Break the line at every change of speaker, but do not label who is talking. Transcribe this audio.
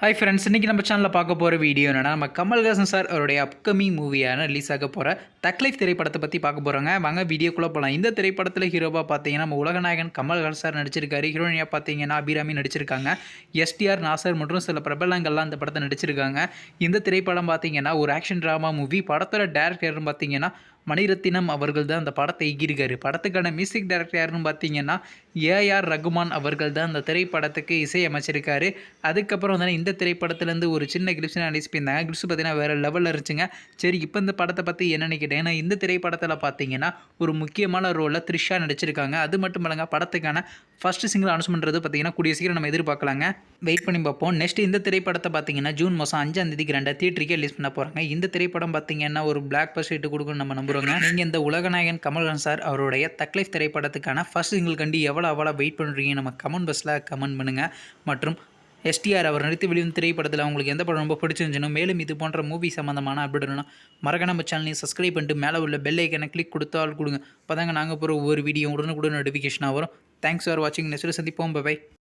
Hi friends இன்றைக்கி நம்ம சேனலில் பார்க்க போகிற வீடியோ என்னன்னா நம்ம கமல்ஹாசன் சார் அவருடைய அப்கமிங் மூவியான ரிலீஸ் ஆக போகிற தக்லைஃப் திரைப்படத்தை பற்றி பார்க்க போகிறாங்க வாங்க வீடியோக்குள்ளே போகலாம் இந்த திரைப்படத்தில் ஹீரோவாக பார்த்தீங்கன்னா நம்ம உலகநாயகன் கமல்ஹாசன் சார் நடிச்சிருக்காரு. ஹீரோயினியாக பார்த்தீங்கன்னா அபிராமி நடிச்சிருக்காங்க. எஸ்டிஆர் நாசர் மற்றும் சில பிரபலங்கள்லாம் இந்த படத்தை நடிச்சிருக்காங்க. இந்த திரைப்படம் பார்த்தீங்கன்னா ஒரு ஆக்ஷன் ட்ராமா மூவி படத்தோட டேரக்டர்னு பார்த்தீங்கன்னா மணிரத்தினம் அவர்கள் தான் அந்த படத்தை இயக்கியிருக்காரு படத்துக்கான மியூசிக் டைரக்டர் யாருன்னு பார்த்தீங்கன்னா ஏஆர் ரகுமான் அவர்கள் தான் அந்த திரைப்படத்துக்கு இசையமைச்சிருக்காரு. அதுக்கப்புறம் வந்து இந்த திரைப்படத்துலேருந்து ஒரு சின்ன கிளிப்ஸ் அனலைஸ் பண்ணியிருந்தாங்க கிளிப்ஸ் பார்த்தீங்கன்னா வேறு லெவலில் இருந்துச்சுங்க. சரி இப்போ இந்த படத்தை பற்றி என்னென்னு ஏன்னா இந்த திரைப்படத்தில் பார்த்தீங்கன்னா ஒரு முக்கியமான ரோலில் த்ரிஷா நடிச்சிருக்காங்க. அது மட்டும் இல்லைங்க படத்துக்கான ஃபஸ்ட்டு சிங்கிள் அனௌன்ஸ் பண்ணுறது பார்த்தீங்கன்னா கூடிய சீக்கிரம் நம்ம எதிர்பார்க்கலாங்க. வெயிட் பண்ணி பார்ப்போம். நெக்ஸ்ட் இந்த திரைப்படத்தை பார்த்தீங்கன்னா ஜூன் மாதம் அஞ்சாம் தேதிக்கு ரெண்டா தியேட்டருக்கே ரிலீஸ் பண்ண போகிறாங்க இந்த திரைப்படம் பார்த்தீங்கன்னா ஒரு பிளாக் பஸ்ட் ஹிட் கொடுக்குன்னு நம்ம நம்புகிறோங்க நீங்கள் இந்த உலகநாயகன் கமல்ஹாசன் சார் அவருடைய தக்லைஃப் திரைப்படத்துக்கான ஃபர்ஸ்ட் சிங்கிள் கண்டி எவ்வளோ அவ்வளோ வெயிட் பண்ணுறீங்க நம்ம கமெண்ட் பஸ்ஸில் கமெண்ட் பண்ணுங்கள் மற்றும் எஸ்டிஆர் அவர் நடித்து வெளிவந்த திரைப்படத்தில் உங்களுக்கு எந்த படம் ரொம்ப பிடிச்சிருந்துச்சுனோ மேலும் இது போன்ற மூவி சம்மந்தமான அப்படின்னா மறக்க நம்ம சேனலையும் சப்ஸ்கிரைப் பண்ணிட்டு மேலே உள்ள பெல் ஐக்கனை கிளிக் கொடுத்தால் கொடுங்க. அப்போ தாங்க நாங்கள் போகிற ஒவ்வொரு வீடியோ உடனுக்குடன் நோட்டிஃபிகேஷனாக வரும். தேங்க்ஸ் ஃபார் வாட்சிங் நெக்ஸ்ட் சந்திப்போம். பை